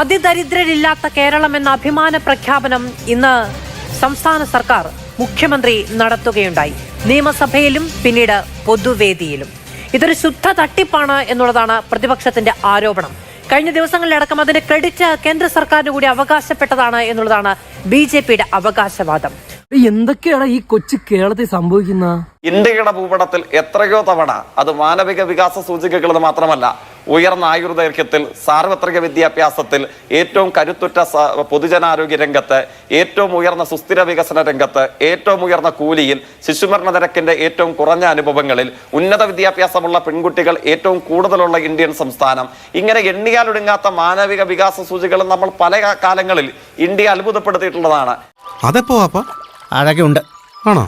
അതിദരിദ്രരില്ലാത്ത കേരളം എന്ന അഭിമാന പ്രഖ്യാപനം ഇന്ന് സംസ്ഥാന സർക്കാർ മുഖ്യമന്ത്രി നടത്തുകയുണ്ടായി. നിയമസഭയിലും പിന്നീട് പൊതുവേദിയിലും. ഇതൊരു ശുദ്ധ തട്ടിപ്പാണ് എന്നുള്ളതാണ് പ്രതിപക്ഷത്തിന്റെ ആരോപണം. കഴിഞ്ഞ ദിവസങ്ങളിലടക്കം അതിന് ക്രെഡിറ്റ് കേന്ദ്ര സർക്കാരിന് കൂടി അവകാശപ്പെട്ടതാണ് എന്നുള്ളതാണ് ബി ജെ പിയുടെ അവകാശവാദം. എന്തൊക്കെയാണ് ഈ കൊച്ചു കേരളത്തിൽ സംഭവിക്കുന്ന ഇന്ത്യയുടെ ഭൂപടത്തിൽ എത്രയോ തവണ അത് മാനവിക വികാസ സൂചികകൾ മാത്രമല്ല ഉയർന്ന ആയുർദൈർഘ്യത്തിൽ സാർവത്രിക വിദ്യാഭ്യാസത്തിൽ ഏറ്റവും കരുത്തുറ്റ പൊതുജനാരോഗ്യ രംഗത്ത് ഏറ്റവും ഉയർന്ന സുസ്ഥിര വികസന രംഗത്ത് ഏറ്റവും ഉയർന്ന കൂലിയിൽ ശിശുമരണ നിരക്കിന്റെ ഏറ്റവും കുറഞ്ഞ അനുഭവങ്ങളിൽ ഉന്നത വിദ്യാഭ്യാസമുള്ള പെൺകുട്ടികൾ ഏറ്റവും കൂടുതലുള്ള ഇന്ത്യൻ സംസ്ഥാനം. ഇങ്ങനെ എണ്ണിയാലൊടുങ്ങാത്ത മാനവിക വികാസ സൂചികൾ നമ്മൾ പല കാലങ്ങളിൽ ഇന്ത്യ അത്ഭുതപ്പെടുത്തിയിട്ടുള്ളതാണ്. അതെപ്പോ അപ്പൊ അതൊക്കെ ഉണ്ട്. ആണോ?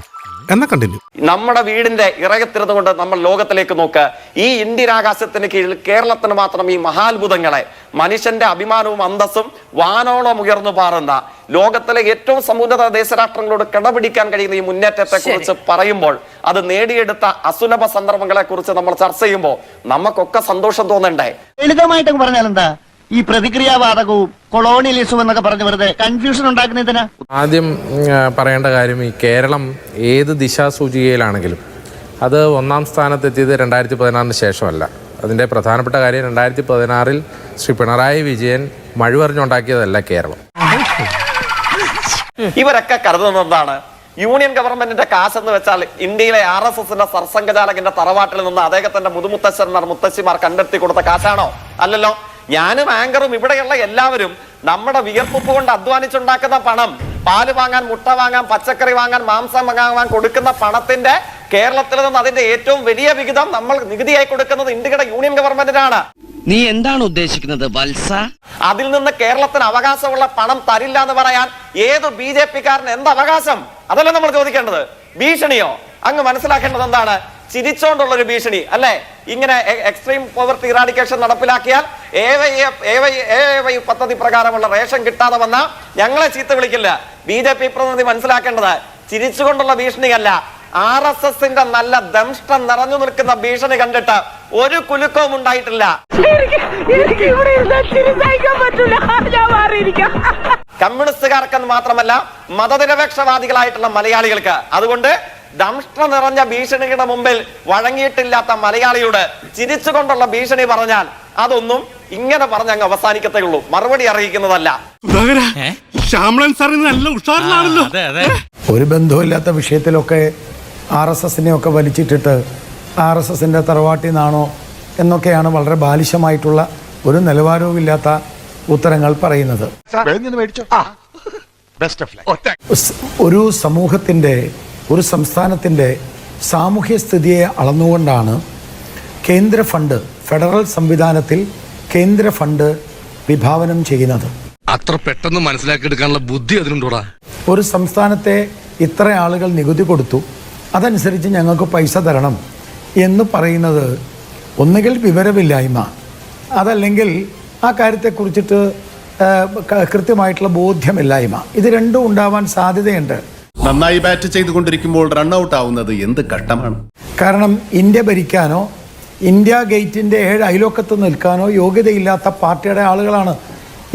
എന്നാ കണ്ടിന്യൂ നമ്മുടെ വീടിന്റെ ഇറകത്തിരുന്ന് കൊണ്ട് നമ്മൾ ലോകത്തിലേക്ക് നോക്ക്. ഈ ഇന്ത്യരാകാശത്തിന് കീഴിൽ കേരളത്തിന് മാത്രം ഈ മഹാത്ഭുതങ്ങളെ മനുഷ്യന്റെ അഭിമാനവും അന്തസ്സും വാനോളം ഉയർന്നു പാറുന്ന ലോകത്തിലെ ഏറ്റവും സമുന്നത ദേശരാഷ്ട്രങ്ങളോട് കിടപിടിക്കാൻ കഴിയുന്ന ഈ മുന്നേറ്റത്തെ കുറിച്ച് പറയുമ്പോൾ അത് നേടിയെടുത്ത അസുലഭ സന്ദർഭങ്ങളെ കുറിച്ച് നമ്മൾ ചർച്ച ചെയ്യുമ്പോൾ നമുക്കൊക്കെ സന്തോഷം തോന്നണ്ടേ? ലളിതമായിട്ടൊക്കെ പറഞ്ഞാൽ എന്താ ഈ പ്രതിക്രിയാവാദകവും കൊളോണിയലിസവും എന്നൊക്കെ പറഞ്ഞു വെറുതെ കൺഫ്യൂഷൻ ഉണ്ടാക്കുന്നതിനാ ആദ്യം പറയേണ്ട കാര്യം ഈ കേരളം ഏത് ദിശാസൂചികയിലാണെങ്കിലും അത് ഒന്നാം സ്ഥാനത്തെത്തിയത് രണ്ടായിരത്തി പതിനാറിന് ശേഷമല്ല. അതിന്റെ പ്രധാനപ്പെട്ട കാര്യം രണ്ടായിരത്തി പതിനാറിൽ ശ്രീ പിണറായി വിജയൻ മഴുവറിഞ്ഞുണ്ടാക്കിയതല്ല കേരളം. ഇവരൊക്കെ കരുതുന്നതാണ് യൂണിയൻ ഗവൺമെന്റിന്റെ കാശെന്ന് വെച്ചാൽ ഇന്ത്യയിലെ ആർ എസ് എസിന്റെ സർസംഘചാലകന്റെ തറവാട്ടിൽ നിന്ന് അദ്ദേഹത്തിന്റെ മുതുമുത്തശ്ശന്മാർ മുത്തശ്ശിമാർ കണ്ടെത്തി കൊടുത്ത കാശാണോ? അല്ലല്ലോ. ഞാനും ആങ്കറും ഇവിടെയുള്ള എല്ലാവരും നമ്മുടെ വിയർപ്പുപ്പ് കൊണ്ട് അധ്വാനിച്ചുണ്ടാക്കുന്ന പണം പാൽ വാങ്ങാൻ മുട്ട വാങ്ങാൻ പച്ചക്കറി വാങ്ങാൻ മാംസം വാങ്ങാൻ കൊടുക്കുന്ന പണത്തിന്റെ കേരളത്തിൽ നിന്ന് അതിന്റെ ഏറ്റവും വലിയ വിഹിതം നമ്മൾ നികുതിയായി കൊടുക്കുന്നത് ഇന്ത്യയുടെ യൂണിയൻ ഗവൺമെന്റിനാണ് നീ എന്താണ് ഉദ്ദേശിക്കുന്നത് വത്സ? അതിൽ നിന്ന് കേരളത്തിന് അവകാശമുള്ള പണം തരില്ല എന്ന് പറയാൻ ഏത് ബി ജെ പിക്കാരന് എന്ത് അവകാശം? അതല്ല നമ്മൾ ചോദിക്കേണ്ടത്. ഭീഷണിയോ? അങ്ങ് മനസ്സിലാക്കേണ്ടത് എന്താണ്? ചിരിച്ചോണ്ടുള്ള ഒരു ഭീഷണി അല്ലെ? ഇങ്ങനെ എക്സ്ട്രീം പോവർട്ടി ഇറാഡിക്കേഷൻ നടപ്പിലാക്കിയാൽ വൈ പദ്ധതി പ്രകാരമുള്ള റേഷൻ കിട്ടാതെ വന്ന ഞങ്ങളെ ചീത്ത വിളിക്കില്ല. ബി ജെ പി പ്രതിനിധി മനസ്സിലാക്കേണ്ടത് ചിരിച്ചുകൊണ്ടുള്ള ഭീഷണിയല്ല. ആർ എസ് എസിന്റെ നല്ല ദംഷ്ടം നിറഞ്ഞു നിൽക്കുന്ന ഭീഷണി കണ്ടിട്ട് ഒരു കുലുക്കവും ഉണ്ടായിട്ടില്ല. കമ്മ്യൂണിസ്റ്റുകാർക്കെന്ന് മാത്രമല്ല മതനിരപേക്ഷവാദികളായിട്ടുള്ള മലയാളികൾക്ക്. അതുകൊണ്ട് ദംഷ്ട നിറഞ്ഞ ഭീഷണിയുടെ മുമ്പിൽ വഴങ്ങിയിട്ടില്ലാത്ത മലയാളിയോട് ചിരിച്ചുകൊണ്ടുള്ള ഭീഷണി പറഞ്ഞാൽ അതൊന്നും ഇങ്ങനെ പറഞ്ഞ് അങ്ങ് അവസാനിക്കത്തേ ഉള്ളൂ മറുപടി അറിയിക്കുന്നതല്ല ഒരു ബന്ധവുമില്ലാത്ത വിഷയത്തിലൊക്കെ ആർ എസ് എസിനെ ഒക്കെ വലിച്ചിട്ടിട്ട് ആർ എസ് എസിന്റെ തറവാട്ടിൽ നിന്നാണോ എന്നൊക്കെയാണ് വളരെ ബാലിശമായിട്ടുള്ള ഒരു നിലവാരവുമില്ലാത്ത ഉത്തരങ്ങൾ പറയുന്നത്. ഒരു സമൂഹത്തിന്റെ ഒരു സംസ്ഥാനത്തിന്റെ സാമൂഹ്യ സ്ഥിതിയെ അളന്നുകൊണ്ടാണ് കേന്ദ്ര ഫണ്ട് ഫെഡറൽ സംവിധാനത്തിൽ കേന്ദ്ര ഫണ്ട് വിഭാവനം ചെയ്യുന്നത്. അത്ര പെട്ടെന്ന് മനസ്സിലാക്കി എടുക്കാനുള്ള ബുദ്ധി അതിനുണ്ടോടാ ഒരു സംസ്ഥാനത്തെ ഇത്ര ആളുകൾ നികുതി കൊടുത്തു അതനുസരിച്ച് ഞങ്ങൾക്ക് പൈസ തരണം എന്ന് പറയുന്നത് ഒന്നുകിൽ വിവരമില്ലായ്മ അതല്ലെങ്കിൽ ആ കാര്യത്തെക്കുറിച്ചിട്ട് കൃത്യമായിട്ടുള്ള ബോധ്യമില്ലായ്മ. ഇത് രണ്ടും ഉണ്ടാവാൻ സാധ്യതയുണ്ട്. നന്നായി ബാറ്റ് ചെയ്തുകൊണ്ടിരിക്കുമ്പോൾ റൺഔട്ട് ആവുന്നത് എന്ത് ഘട്ടമാണ്? കാരണം ഇന്ത്യ ഭരിക്കാനോ ഇന്ത്യ ഗേറ്റിന്റെ ഏഴ് അയലോക്കത്ത് നിൽക്കാനോ യോഗ്യതയില്ലാത്ത പാർട്ടിയുടെ ആളുകളാണ്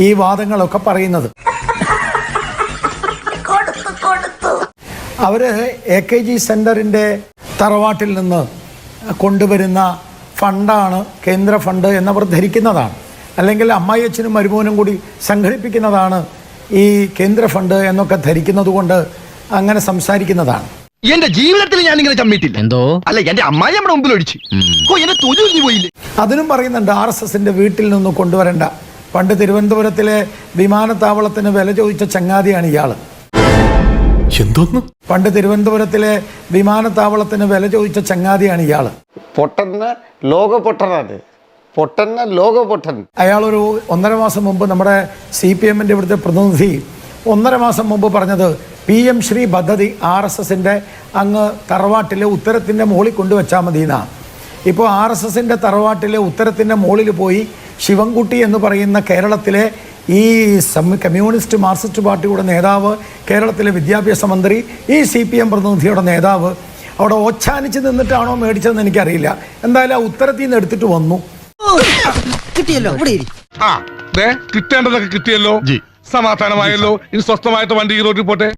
ഈ വാദങ്ങളൊക്കെ പറയുന്നത്. അവർ എ കെ ജി സെന്ററിന്റെ തറവാട്ടിൽ നിന്ന് കൊണ്ടുവരുന്ന ഫണ്ടാണ് കേന്ദ്ര ഫണ്ട് എന്നവർ ധരിക്കുന്നതാണ്. അല്ലെങ്കിൽ അമ്മായിയച്ഛനും മരുമോനും കൂടി സംഘടിപ്പിക്കുന്നതാണ് ഈ കേന്ദ്ര ഫണ്ട് എന്നൊക്കെ ധരിക്കുന്നത് കൊണ്ട് അങ്ങനെ സംസാരിക്കുന്നതാണ്. എന്റെ ജീവിതത്തിൽ ഞാൻ ഇങ്ങനെ ചമ്മിട്ടില്ല എന്തോ? അല്ല എന്റെ അമ്മായി നമ്മുടെ മുമ്പിൽ ഒഴിച്ച്. ഓ എന്റെ തൊഴിൽ പോയില്ലേ? അതിനും പറയുന്നുണ്ട് ആർ എസ് എസിന്റെ വീട്ടിൽ നിന്ന് കൊണ്ടുവരണ്ട. പണ്ട് തിരുവനന്തപുരത്തിലെ വിമാനത്താവളത്തിന് വില ചോദിച്ച ചങ്ങാതിയാണ് ഇയാൾ. എന്തോന്ന്? പണ്ട് തിരുവനന്തപുരത്തിലെ വിമാനത്താവളത്തിന് വില ചോദിച്ച ചങ്ങാതിയാണ് ഇയാൾ. പൊട്ടന് ലോക പൊട്ടനാണ് പൊട്ടന് ലോക പൊട്ടൻ അയാളൊരു ഒന്നര മാസം മുമ്പ് നമ്മുടെ സി പി എമ്മിന്റെ ഇവിടുത്തെ പ്രതിനിധി ഒന്നര മാസം മുമ്പ് പറഞ്ഞത് പി എം ശ്രീ പദ്ധതി ആർ എസ് എസിന്റെ അങ്ങ് തറവാട്ടിലെ ഉത്തരത്തിന്റെ മുകളിൽ കൊണ്ടുവച്ചാൽ മതി എന്നാണ് ഇപ്പോൾ ആർ എസ് എസിന്റെ തറവാട്ടിലെ ഉത്തരത്തിന്റെ മുകളിൽ പോയി ശിവൻകുട്ടി എന്ന് പറയുന്ന കേരളത്തിലെ ഈ സം കമ്മ്യൂണിസ്റ്റ് മാർക്സിസ്റ്റ് പാർട്ടിയുടെ നേതാവ് കേരളത്തിലെ വിദ്യാഭ്യാസ മന്ത്രി ഈ സി പി എം പ്രതിനിധിയുടെ നേതാവ് അവിടെ ഓച്ഛാനിച്ച് നിന്നിട്ടാണോ മേടിച്ചതെന്ന് എനിക്കറിയില്ല. എന്തായാലും ആ ഉത്തരത്തിൽ നിന്ന് എടുത്തിട്ട് വന്നു. കിട്ടിയല്ലോ കിട്ടേണ്ടതൊക്കെ കിട്ടിയല്ലോ. സമാധാനമായല്ലോ. ഇനി സ്വസ്ഥമായിട്ട് വണ്ടി ഈ റോഡിൽ പോട്ടെ.